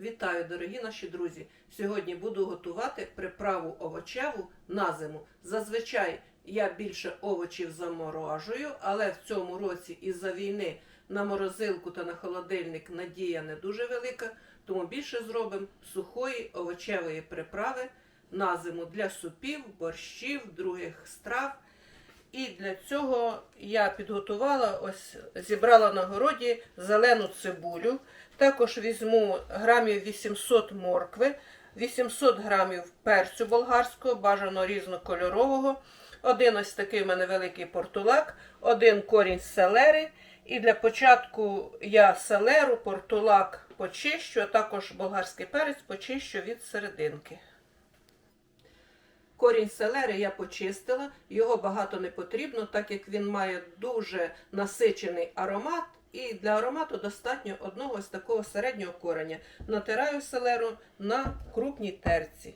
Вітаю, дорогі наші друзі! Сьогодні буду готувати приправу овочеву на зиму. Зазвичай я більше овочів заморожую, але в цьому році із-за війни на морозилку та на холодильник надія не дуже велика, тому більше зробимо сухої овочевої приправи на зиму для супів, борщів, других страв. І для цього я підготувала, ось зібрала на городі зелену цибулю. Також візьму грамів 800 моркви, 800 грамів перцю болгарського, бажано різнокольорового. Один ось такий в мене великий портулак, один корінь селери. І для початку я селеру, портулак почищу, а також болгарський перець почищу від серединки. Корінь селери я почистила, його багато не потрібно, так як він має дуже насичений аромат. І для аромату достатньо одного ось такого середнього кореня. Натираю селеру на крупній терці.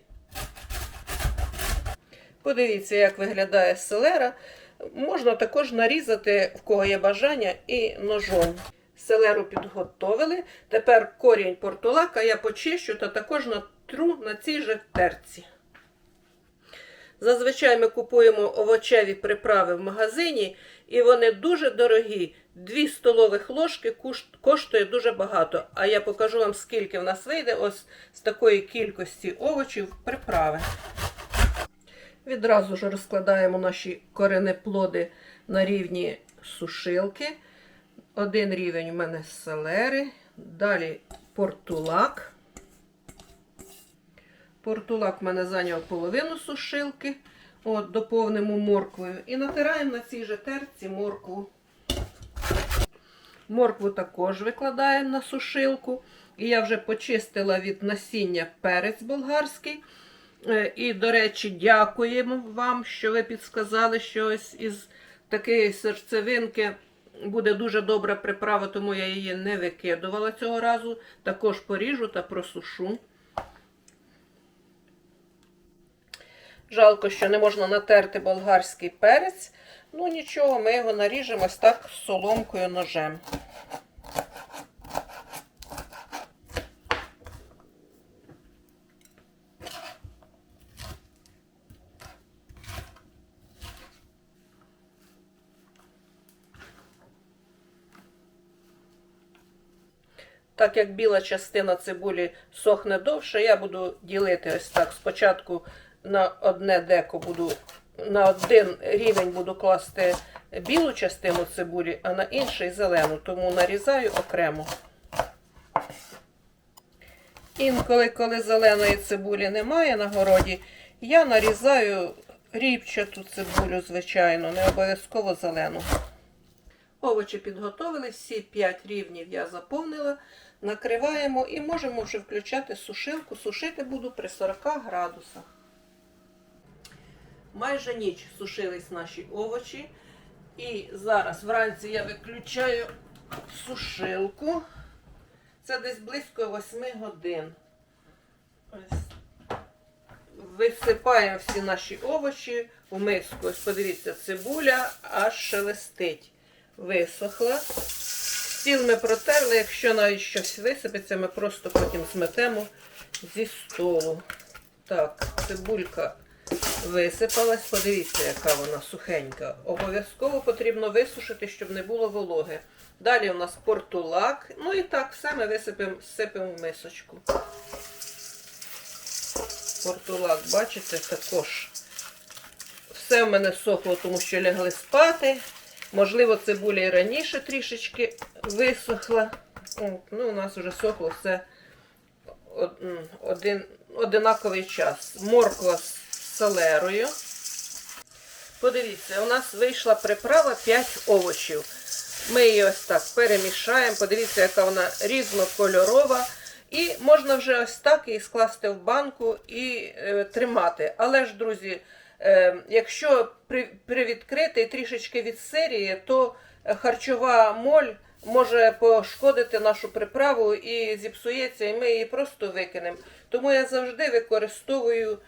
Подивіться, як виглядає селера. Можна також нарізати, в кого є бажання, і ножом. Селеру підготовили. Тепер корінь портулака я почищу та також натру на цій же терці. Зазвичай ми купуємо овочеві приправи в магазині, і вони дуже дорогі. Дві столових ложки коштує дуже багато. А я покажу вам, скільки в нас вийде ось з такої кількості овочів приправи. Відразу ж розкладаємо наші коренеплоди на рівні сушилки. Один рівень у мене селери, далі портулак. Портулак в мене зайняв половину сушилки. От, доповнимо морквою. І натираємо на цій же терці моркву. Моркву також викладаємо на сушилку. І я вже почистила від насіння перець болгарський. Е, І, до речі, дякуємо вам, що ви підсказали, що ось із такої серцевинки буде дуже добра приправа, тому я її не викидувала цього разу. Також поріжу та просушу. Жалко, що не можна натерти болгарський перець. Ну нічого, ми його наріжемо ось так соломкою ножем. Так як біла частина цибулі сохне довше, я буду ділити ось так. Спочатку на одне деко буду, на один рівень буду класти білу частину цибулі, а на інший зелену, тому нарізаю окремо. Інколи, коли зеленої цибулі немає на городі, я нарізаю ріпчату цибулю, звичайно, не обов'язково зелену. Овочі підготовили, всі 5 рівнів я заповнила. Накриваємо і можемо вже включати сушилку. Сушити буду при 40 градусах. Майже ніч сушились наші овочі. І зараз вранці я виключаю сушилку. Це десь близько 8 годин. Ось. Висипаємо всі наші овочі у миску. Ось подивіться, цибуля аж шелестить. Висохла. Стіл ми протерли, якщо навіть щось висипеться, ми просто потім зметемо зі столу. Так, цибулька висипалась. Подивіться, яка вона сухенька. Обов'язково потрібно висушити, щоб не було вологи. Далі у нас портулак. Ну і так, все ми висипемо, сипемо в мисочку. Портулак, бачите, також. Все в мене сохло, тому що лягли спати. Можливо, цибуля і раніше трішечки висохла. От, ну, У нас вже сохло все один, одинаковий час. Морква салерою. Подивіться, у нас вийшла приправа 5 овочів. Ми її ось так перемішаємо. Подивіться, яка вона різнокольорова. І можна вже ось так її скласти в банку і е, тримати. Але ж, друзі, е, якщо при, привідкрити трішечки від серії, то харчова моль може пошкодити нашу приправу і зіпсується, і ми її просто викинемо. Тому я завжди використовую, е,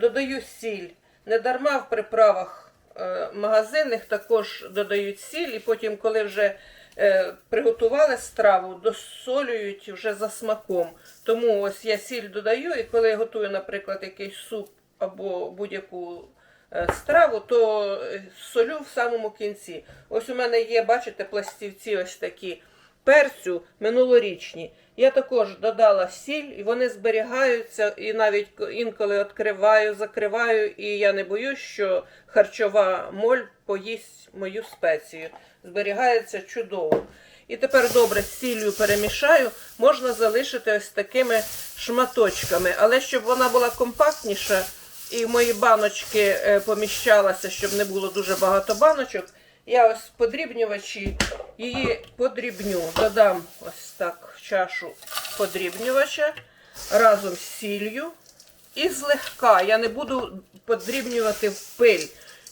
додаю сіль. Не дарма в приправах е, магазинних також додають сіль, і потім, коли вже е, приготували страву, досолюють вже за смаком. Тому ось я сіль додаю, і коли я готую, наприклад, якийсь суп або будь-яку е, страву, то е, солю в самому кінці. Ось у мене є, бачите, пластівці ось такі перцю минулорічні. Я також додала сіль, і вони зберігаються, і навіть інколи відкриваю, закриваю, і я не боюсь, що харчова моль поїсть мою спецію. Зберігається чудово. І тепер добре з сіллю перемішаю, можна залишити ось такими шматочками. Але щоб вона була компактніша і в мої баночки е, поміщалася, щоб не було дуже багато баночок, я ось подрібнювачі її подрібню. Додам ось так чашу подрібнювача разом з сіллю. І злегка я не буду подрібнювати в пиль,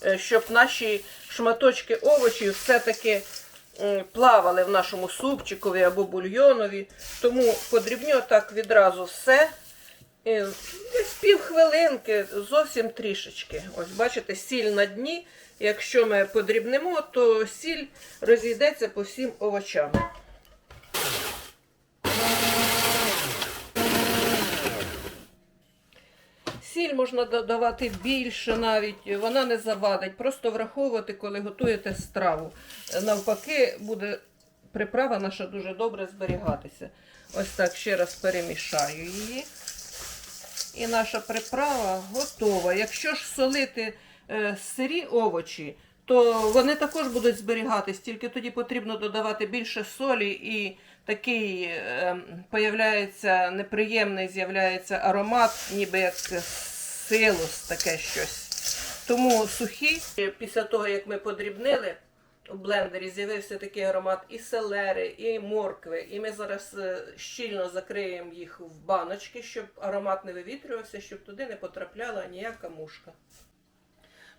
е, щоб наші шматочки овочів все-таки плавали в нашому супчикові або бульйонові. Тому подрібню так відразу все. Десь півхвилинки, зовсім трішечки. Ось бачите, сіль на дні. Якщо ми подрібнемо, то сіль розійдеться по всім овочам. Сіль можна додавати більше навіть, вона не завадить. Просто враховувати, коли готуєте страву. Навпаки, буде приправа наша дуже добре зберігатися. Ось так ще раз перемішаю її. І наша приправа готова. Якщо ж солити сирі овочі, то вони також будуть зберігатись, тільки тоді потрібно додавати більше солі і такий е, появляється неприємний, з'являється аромат, ніби як силос, таке щось. Тому сухі, після того як ми подрібнили, у блендері з'явився такий аромат і селери, і моркви. І ми зараз е, щільно закриємо їх в баночки, щоб аромат не вивітрювався, щоб туди не потрапляла ніяка мушка.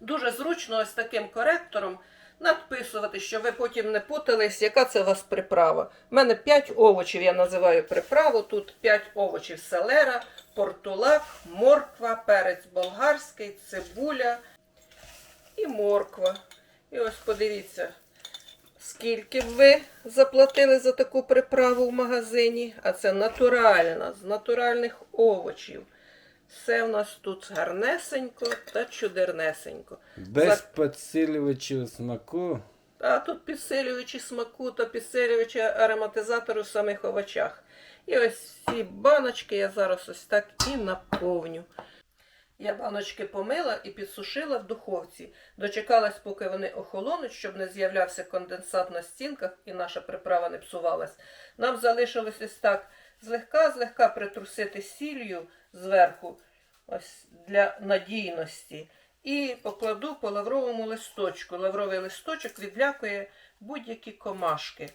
Дуже зручно ось таким коректором надписувати, щоб ви потім не путались, яка це у вас приправа. У мене 5 овочів, я називаю приправу. Тут 5 овочів селера, портулак, морква, перець болгарський, цибуля і морква. І ось подивіться, скільки ви заплатили за таку приправу в магазині, а це натуральна, з натуральних овочів. Все в нас тут гарнесенько та чудернесенько. Без За- підсилювачів смаку. А тут підсилювачі смаку та підсилювачі ароматизатору в самих овочах. І ось ці баночки я зараз ось так і наповню. Я баночки помила і підсушила в духовці. Дочекалась, поки вони охолонуть, щоб не з'являвся конденсат на стінках і наша приправа не псувалась. Нам залишилось ось так злегка-злегка притрусити сіллю зверху, ось для надійності. І покладу по лавровому листочку. Лавровий листочок відлякує будь-які комашки.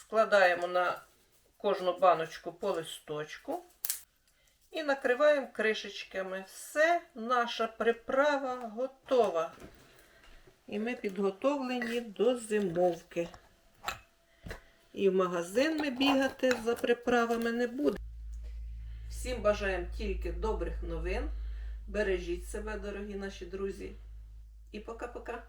Складаємо на кожну баночку по листочку. І накриваємо кришечками. Все, наша приправа готова. І ми підготовлені до зимовки. І в магазин ми бігати за приправами не будемо. Всім бажаємо тільки добрих новин. Бережіть себе, дорогі наші друзі. І пока-пока.